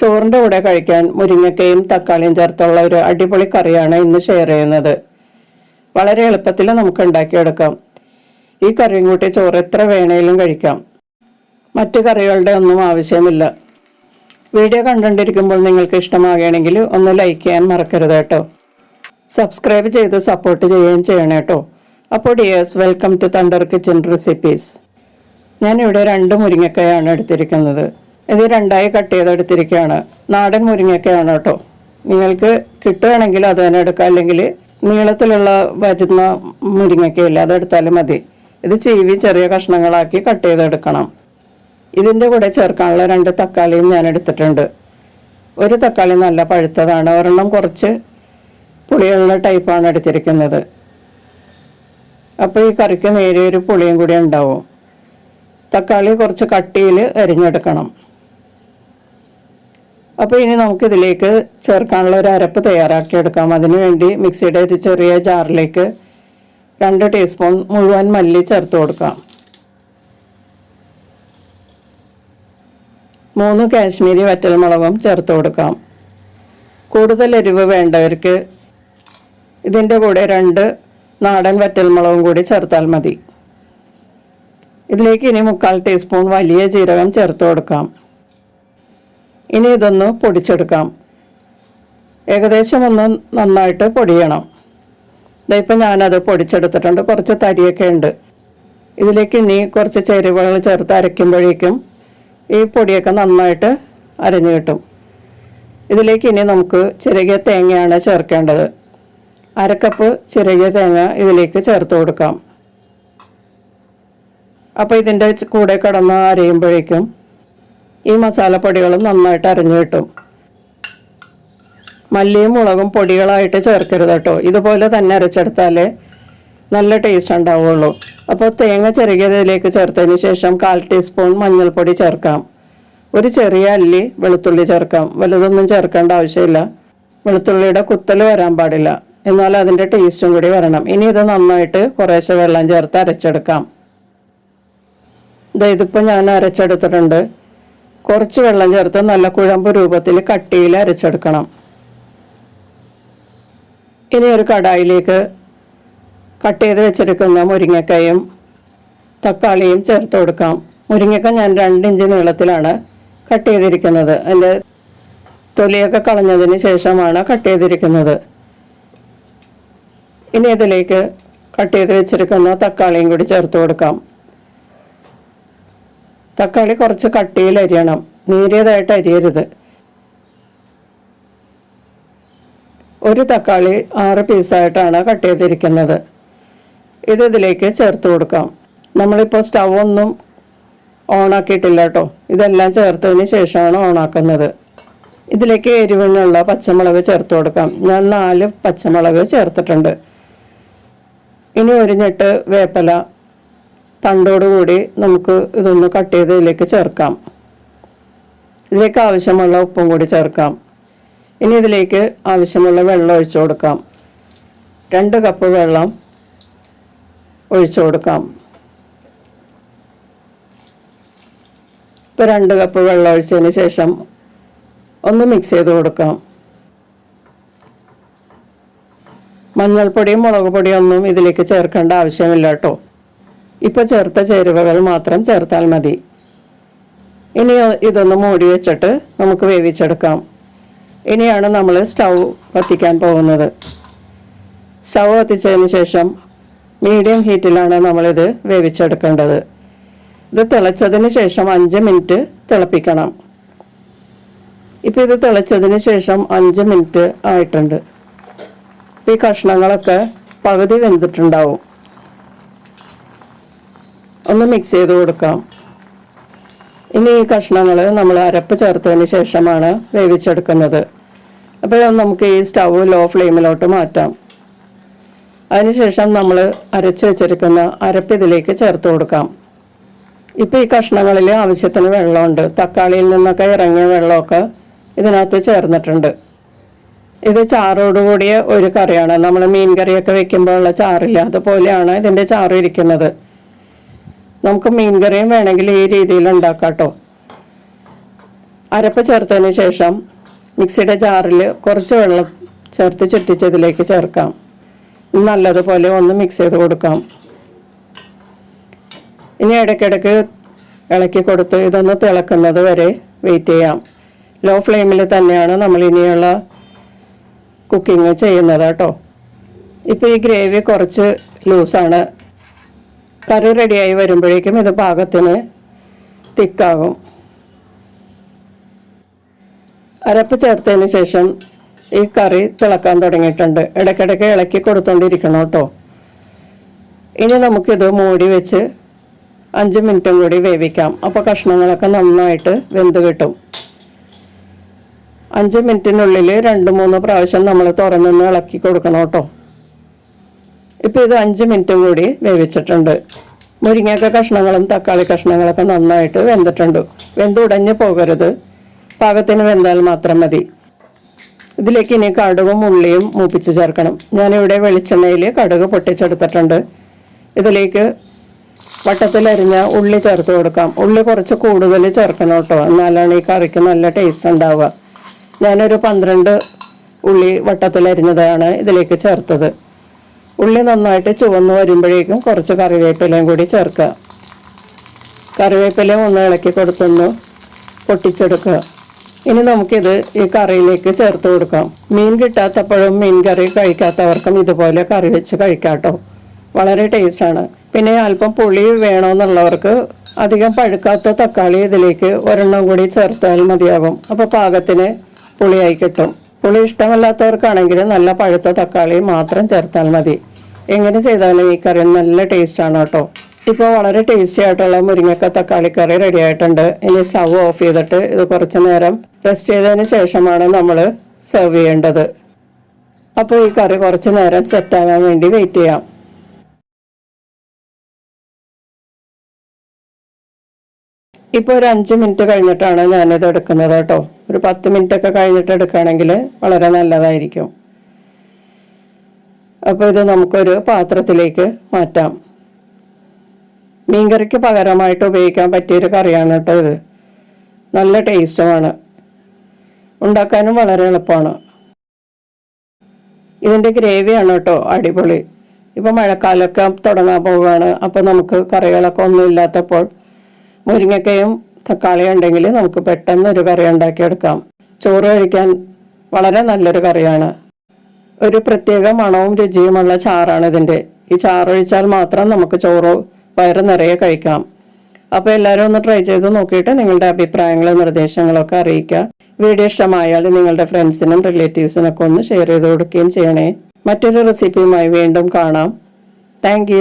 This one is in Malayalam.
ചോറിന്റെ കൂടെ കഴിക്കാൻ മുരിങ്ങക്കയും തക്കാളിയും ചേർത്തുള്ള ഒരു അടിപൊളി കറിയാണ് ഇന്ന് ഷെയർ ചെയ്യുന്നത്. വളരെ എളുപ്പത്തിൽ നമുക്ക് ഉണ്ടാക്കിയെടുക്കാം. ഈ കറിയും കൂട്ടി ചോറ് എത്ര വേണേലും കഴിക്കാം. മറ്റു കറികളുടെ ഒന്നും ആവശ്യമില്ല. വീഡിയോ കണ്ടുകൊണ്ടിരിക്കുമ്പോൾ നിങ്ങൾക്ക് ഇഷ്ടമാകുകയാണെങ്കിൽ ഒന്ന് ലൈക്ക് ചെയ്യാൻ മറക്കരുത് കേട്ടോ. സബ്സ്ക്രൈബ് ചെയ്ത് സപ്പോർട്ട് ചെയ്യുകയും ചെയ്യണം കേട്ടോ. അപ്പോൾ dears welcome to thunder kitchen recipes ഞാനിവിടെ രണ്ട് മുരിങ്ങക്കയാണ് എടുത്തിരിക്കുന്നത്. ഇത് രണ്ടായി കട്ട് ചെയ്തെടുത്തിരിക്കുകയാണ്. നാടൻ മുരിങ്ങയൊക്കെയാണ് കേട്ടോ. നിങ്ങൾക്ക് കിട്ടുകയാണെങ്കിൽ അത് തന്നെ എടുക്കാം. അല്ലെങ്കിൽ നീളത്തിലുള്ള വരുന്ന മുരിങ്ങയ്ക്കയില്ല. അതെടുത്താലും മതി. ഇത് ചീവി ചെറിയ കഷ്ണങ്ങളാക്കി കട്ട് ചെയ്തെടുക്കണം. ഇതിന്റെ കൂടെ ചേർക്കാനുള്ള രണ്ട് തക്കാളിയും ഞാൻ എടുത്തിട്ടുണ്ട്. ഒരു തക്കാളി നല്ല പഴുത്തതാണ്. ഒരെണ്ണം കുറച്ച് പുളിയുള്ള ടൈപ്പാണ് എടുത്തിരിക്കുന്നത്. അപ്പോൾ ഈ കറിക്ക് നേരിയൊരു പുളിയും കൂടി ഉണ്ടാവും. തക്കാളി കുറച്ച് കട്ടിയിൽ അരിഞ്ഞെടുക്കണം. അപ്പോൾ ഇനി നമുക്കിതിലേക്ക് ചേർക്കാനുള്ള ഒരു അരപ്പ് തയ്യാറാക്കിയെടുക്കാം. അതിനുവേണ്ടി മിക്സിയുടെ ഒരു ചെറിയ ജാറിലേക്ക് രണ്ട് ടീസ്പൂൺ മുഴുവൻ മല്ലി ചേർത്ത് കൊടുക്കാം. മൂന്ന് കാശ്മീരി വറ്റൽമുളകും ചേർത്ത് കൊടുക്കാം. കൂടുതൽ എരിവ് വേണ്ടവർക്ക് ഇതിന്റെ കൂടെ രണ്ട് നാടൻ വറ്റൽമുളകും കൂടി ചേർത്താൽ മതി. ഇതിലേക്ക് ഇനി മുക്കാൽ ടീസ്പൂൺ വലിയ ജീരകം ചേർത്ത് കൊടുക്കാം. ഇനി ഇതൊന്ന് പൊടിച്ചെടുക്കാം. ഏകദേശം ഒന്ന് നന്നായിട്ട് പൊടിയണം. ഇതിപ്പോൾ ഞാനത് പൊടിച്ചെടുത്തിട്ടുണ്ട്. കുറച്ച് തരിയൊക്കെ ഉണ്ട്. ഇതിലേക്ക് ഇനി കുറച്ച് ചേരുവകൾ ചേർത്ത് അരയ്ക്കുമ്പോഴേക്കും ഈ പൊടിയൊക്കെ നന്നായിട്ട് അരഞ്ഞു കിട്ടും. ഇതിലേക്ക് ഇനി നമുക്ക് ചിരകിയ തേങ്ങയാണ് ചേർക്കേണ്ടത്. അരക്കപ്പ് ചിരകിയ തേങ്ങ ഇതിലേക്ക് ചേർത്ത് കൊടുക്കാം. അപ്പോൾ ഇതിന്റെ കൂടെ കിടന്ന് അരയുമ്പോഴേക്കും ഈ മസാലപ്പൊടികളും നന്നായിട്ട് അരഞ്ഞു കിട്ടും. മല്ലിയും മുളകും പൊടികളായിട്ട് ചേർക്കരുത് കേട്ടോ. ഇതുപോലെ തന്നെ അരച്ചെടുത്താലേ നല്ല ടേസ്റ്റ് ഉണ്ടാവുള്ളൂ. അപ്പോൾ തേങ്ങ ചെറുകിയതിലേക്ക് ചേർത്തതിന് ശേഷം കാൽ ടീസ്പൂൺ മഞ്ഞൾപ്പൊടി ചേർക്കാം. ഒരു ചെറിയ അല്ലി വെളുത്തുള്ളി ചേർക്കാം. വലുതൊന്നും ചേർക്കേണ്ട ആവശ്യമില്ല. വെളുത്തുള്ളിയുടെ കുത്തൽ വരാൻ പാടില്ല. എന്നാൽ അതിന്റെ ടേസ്റ്റും കൂടി വരണം. ഇനി ഇത് നന്നായിട്ട് കുറേശ്ശെ വെള്ളം ചേർത്ത് അരച്ചെടുക്കാം. ഇതിപ്പോൾ ഞാൻ അരച്ചെടുത്തിട്ടുണ്ട്. കുറച്ച് വെള്ളം ചേർത്ത് നല്ല കുഴമ്പ് രൂപത്തിൽ കട്ടിയിൽ അരച്ചെടുക്കണം. ഇനി ഒരു കടായിലേക്ക് കട്ട് ചെയ്ത് വെച്ചെടുക്കുന്ന മുരിങ്ങക്കയും തക്കാളിയും ചേർത്ത് കൊടുക്കാം. മുരിങ്ങക്ക ഞാൻ രണ്ട് ഇഞ്ച് നീളത്തിലാണ് കട്ട് ചെയ്തിരിക്കുന്നത്. അതിന്റെ തൊലിയൊക്കെ കളഞ്ഞതിന് ശേഷമാണ് കട്ട് ചെയ്തിരിക്കുന്നത്. ഇനി ഇതിലേക്ക് കട്ട് ചെയ്ത് വെച്ചിരിക്കുന്ന തക്കാളിയും കൂടി ചേർത്ത് കൊടുക്കാം. തക്കാളി കുറച്ച് കട്ടിയിൽ അരിയണം. നീരിയതായിട്ട് അരിയരുത്. ഒരു തക്കാളി ആറ് പീസായിട്ടാണ് കട്ട് ചെയ്തിരിക്കുന്നത്. ഇത് ഇതിലേക്ക് ചേർത്ത് കൊടുക്കാം. നമ്മളിപ്പോൾ സ്റ്റവ് ഒന്നും ഓണാക്കിയിട്ടില്ല കേട്ടോ ഇതെല്ലാം ചേർത്തതിന് ശേഷമാണ് ഓണാക്കുന്നത് ഇതിലേക്ക് എരിവിനുള്ള പച്ചമുളക് ചേർത്ത് കൊടുക്കാം. ഞാൻ നാല് പച്ചമുളക് ചേർത്തിട്ടുണ്ട്. ഇനി ഒരു ഞെട്ട് വേപ്പല തണ്ടോടുകൂടി നമുക്ക് ഇതൊന്ന് കട്ട് ചെയ്ത് ഇതിലേക്ക് ചേർക്കാം. ഇതിലേക്ക് ആവശ്യമുള്ള ഉപ്പും കൂടി ചേർക്കാം. ഇനി ഇതിലേക്ക് ആവശ്യമുള്ള വെള്ളം ഒഴിച്ചു കൊടുക്കാം. രണ്ട് കപ്പ് വെള്ളം ഒഴിച്ചു കൊടുക്കാം. ഇപ്പോൾ രണ്ട് കപ്പ് വെള്ളം ഒഴിച്ചതിന് ശേഷം ഒന്ന് മിക്സ് ചെയ്ത് കൊടുക്കാം. മഞ്ഞൾപ്പൊടിയും മുളക് പൊടിയും ഒന്നും ഇതിലേക്ക് ചേർക്കേണ്ട ആവശ്യമില്ല കേട്ടോ. ഇപ്പോൾ ചേർത്ത ചേരുവകൾ മാത്രം ചേർത്താൽ മതി. ഇനി ഇതൊന്ന് മൂടി വെച്ചിട്ട് നമുക്ക് വേവിച്ചെടുക്കാം. ഇനിയാണ് നമ്മൾ സ്റ്റൗ കത്തിക്കാൻ പോകുന്നത്. സ്റ്റൗ കത്തിച്ചതിന് ശേഷം മീഡിയം ഹീറ്റിലാണ് നമ്മളിത് വേവിച്ചെടുക്കേണ്ടത്. ഇത് തിളച്ചതിന് ശേഷം അഞ്ച് മിനിറ്റ് തിളപ്പിക്കണം. ഇപ്പോൾ ഇത് തിളച്ചതിന് ശേഷം അഞ്ച് മിനിറ്റ് ആയിട്ടുണ്ട്. ഈ കഷ്ണങ്ങളൊക്കെ പകുതി വെന്തിട്ടുണ്ടാവും. ഒന്ന് മിക്സ് ചെയ്ത് കൊടുക്കാം. ഇനി ഈ കഷ്ണങ്ങൾ നമ്മൾ അരപ്പ് ചേർത്തതിന് ശേഷമാണ് വേവിച്ചെടുക്കുന്നത്. അപ്പോൾ നമുക്ക് ഈ സ്റ്റവ് ലോ ഫ്ലെയിമിലോട്ട് മാറ്റാം. അതിനുശേഷം നമ്മൾ അരച്ച് വെച്ചെടുക്കുന്ന അരപ്പ് ഇതിലേക്ക് ചേർത്ത് കൊടുക്കാം. ഇപ്പോൾ ഈ കഷ്ണങ്ങളിൽ ആവശ്യത്തിന് വെള്ളമുണ്ട്. തക്കാളിയിൽ നിന്നൊക്കെ ഇറങ്ങിയ വെള്ളമൊക്കെ ഇതിനകത്ത് ചേർന്നിട്ടുണ്ട്. ഇത് ചാറോടുകൂടിയ ഒരു കറിയാണ്. നമ്മൾ മീൻ കറിയൊക്കെ വെക്കുമ്പോഴുള്ള ചാറില്ല. അതുപോലെയാണ് ഇതിന്റെ ചാറ് ഇരിക്കുന്നത്. നമുക്ക് മീൻ കറിയും വേണമെങ്കിൽ ഈ രീതിയിൽ ഉണ്ടാക്കാം കേട്ടോ അരപ്പ് ചേർത്തതിന് ശേഷം മിക്സിയുടെ ജാറിൽ കുറച്ച് വെള്ളം ചേർത്ത് ചുറ്റിച്ചതിലേക്ക് ചേർക്കാം. നല്ലതുപോലെ ഒന്ന് മിക്സ് ചെയ്ത് കൊടുക്കാം. ഇനി ഇടയ്ക്കിടയ്ക്ക് ഇളക്കി കൊടുത്ത് ഇതൊന്ന് തിളക്കുന്നത് വരെ വെയിറ്റ് ചെയ്യാം. ലോ ഫ്ലെയിമിൽ തന്നെയാണ് നമ്മൾ ഇനിയുള്ള കുക്കിംഗ് ചെയ്യുന്നത് കേട്ടോ. ഇപ്പോൾ ഈ ഗ്രേവി കുറച്ച് ലൂസാണ് കറി റെഡിയായി വരുമ്പോഴേക്കും ഇത് പാകത്തിന് തിക്കാകും. അരപ്പ് ചേർത്തതിന് ശേഷം ഈ കറി തിളക്കാൻ തുടങ്ങിയിട്ടുണ്ട്. ഇടയ്ക്കിടയ്ക്ക് ഇളക്കി കൊടുത്തോണ്ടിരിക്കണം കേട്ടോ. ഇനി നമുക്കിത് മൂടി വെച്ച് അഞ്ച് മിനിറ്റും കൂടി വേവിക്കാം. അപ്പോൾ കഷ്ണങ്ങളൊക്കെ നന്നായിട്ട് വെന്ത് കിട്ടും. അഞ്ച് മിനിറ്റിനുള്ളിൽ രണ്ട് മൂന്ന് പ്രാവശ്യം നമ്മൾ തുറന്നൊന്ന് ഇളക്കി കൊടുക്കണം കേട്ടോ. ഇപ്പോൾ ഇത് അഞ്ച് മിനിറ്റും കൂടി വേവിച്ചിട്ടുണ്ട്. മുരിങ്ങക്ക കഷ്ണങ്ങളും തക്കാളി കഷ്ണങ്ങളൊക്കെ നന്നായിട്ട് വെന്തിട്ടുണ്ട്. വെന്ത് ഉടഞ്ഞു പോകരുത്. പാകത്തിന് വെന്താൽ മാത്രം മതി. ഇതിലേക്ക് ഇനി കടുകും ഉള്ളിയും മൂപ്പിച്ച് ചേർക്കണം. ഞാനിവിടെ വെളിച്ചെണ്ണയിൽ കടുക് പൊട്ടിച്ചെടുത്തിട്ടുണ്ട്. ഇതിലേക്ക് വട്ടത്തിലരിഞ്ഞ ഉള്ളി ചേർത്ത് കൊടുക്കാം. ഉള്ളി കുറച്ച് കൂടുതൽ ചേർക്കണം കേട്ടോ. എന്നാലാണ് ഈ കറിക്ക് നല്ല ടേസ്റ്റ് ഉണ്ടാവുക. ഞാനൊരു പന്ത്രണ്ട് ഉള്ളി വട്ടത്തിലരിഞ്ഞതാണ് ഇതിലേക്ക് ചേർത്തത്. ഉള്ളി നന്നായിട്ട് ചുവന്ന് വരുമ്പോഴേക്കും കുറച്ച് കറിവേപ്പിലയും കൂടി ചേർക്കുക. കറിവേപ്പിലയും ഒന്ന് ഇളക്കി കൊടുത്തൊന്ന് പൊട്ടിച്ചെടുക്കുക. ഇനി നമുക്കിത് ഈ കറിയിലേക്ക് ചേർത്ത് കൊടുക്കാം. മീൻ കിട്ടാത്തപ്പോഴും മീൻ കറി കഴിക്കാത്തവർക്കും ഇതുപോലെ കറി വെച്ച് കഴിക്കാട്ടോ വളരെ ടേസ്റ്റാണ് പിന്നെ അല്പം പുളി വേണമെന്നുള്ളവർക്ക് അധികം പഴുക്കാത്ത തക്കാളി ഇതിലേക്ക് ഒരെണ്ണം കൂടി ചേർത്താൽ മതിയാകും അപ്പോൾ പാകത്തിന് പുളിയായി കിട്ടും. പുളി ഇഷ്ടമല്ലാത്തവർക്കാണെങ്കിൽ നല്ല പഴുത്ത തക്കാളി മാത്രം ചേർത്താൽ മതി. എങ്ങനെ ചെയ്താലും ഈ കറി നല്ല ടേസ്റ്റാണ് കേട്ടോ. ഇപ്പോൾ വളരെ ടേസ്റ്റി ആയിട്ടുള്ള മുരിങ്ങക്ക തക്കാളി കറി റെഡി ആയിട്ടുണ്ട്. ഇനി സ്റ്റവ് ഓഫ് ചെയ്തിട്ട് ഇത് കുറച്ച് നേരം റെസ്റ്റ് ചെയ്തതിന് ശേഷമാണ് നമ്മൾ സെർവ് ചെയ്യേണ്ടത്. അപ്പോൾ ഈ കറി കുറച്ച് നേരം സെറ്റ് ആവാൻ വേണ്ടി വെയിറ്റ് ചെയ്യാം. ഇപ്പോൾ ഒരു അഞ്ച് മിനിറ്റ് കഴിഞ്ഞിട്ടാണ് ഞാനിത് എടുക്കുന്നത് കേട്ടോ. ഒരു പത്ത് മിനിറ്റ് ഒക്കെ കഴിഞ്ഞിട്ട് എടുക്കുകയാണെങ്കിൽ വളരെ നല്ലതായിരിക്കും. അപ്പോൾ ഇത് നമുക്കൊരു പാത്രത്തിലേക്ക് മാറ്റാം. മീൻകറിക്ക് പകരമായിട്ട് ഉപയോഗിക്കാൻ പറ്റിയൊരു കറിയാണ് കേട്ടോ ഇത്. നല്ല ടേസ്റ്റുമാണ്. ഉണ്ടാക്കാനും വളരെ എളുപ്പമാണ്. ഇതിന്റെ ഗ്രേവിയാണ് കേട്ടോ അടിപൊളി. ഇപ്പോൾ മഴക്കാലമൊക്കെ തുടങ്ങാൻ പോവുകയാണ്. അപ്പോൾ നമുക്ക് കറികളൊക്കെ ഒന്നും ഇല്ലാത്തപ്പോൾ മുരിങ്ങക്കയും തക്കാളിയും ഉണ്ടെങ്കിൽ നമുക്ക് പെട്ടെന്ന് ഒരു കറി ഉണ്ടാക്കിയെടുക്കാം. ചോറ് കഴിക്കാൻ വളരെ നല്ലൊരു കറിയാണ്. ഒരു പ്രത്യേക മണവും രുചിയുമുള്ള ചാറാണ് ഇതിന്റെ. ഈ ചാറൊഴിച്ചാൽ മാത്രം നമുക്ക് ചോറ് വയറ് നിറയെ കഴിക്കാം. അപ്പോൾ എല്ലാവരും ഒന്ന് ട്രൈ ചെയ്ത് നോക്കിയിട്ട് നിങ്ങളുടെ അഭിപ്രായങ്ങളും നിർദ്ദേശങ്ങളൊക്കെ അറിയിക്കുക. വീഡിയോ ഇഷ്ടമായാൽ നിങ്ങളുടെ ഫ്രണ്ട്സിനും റിലേറ്റീവ്സിനൊക്കെ ഒന്ന് ഷെയർ ചെയ്ത് കൊടുക്കുകയും ചെയ്യണേ. മറ്റൊരു റെസിപ്പിയുമായി വീണ്ടും കാണാം. താങ്ക്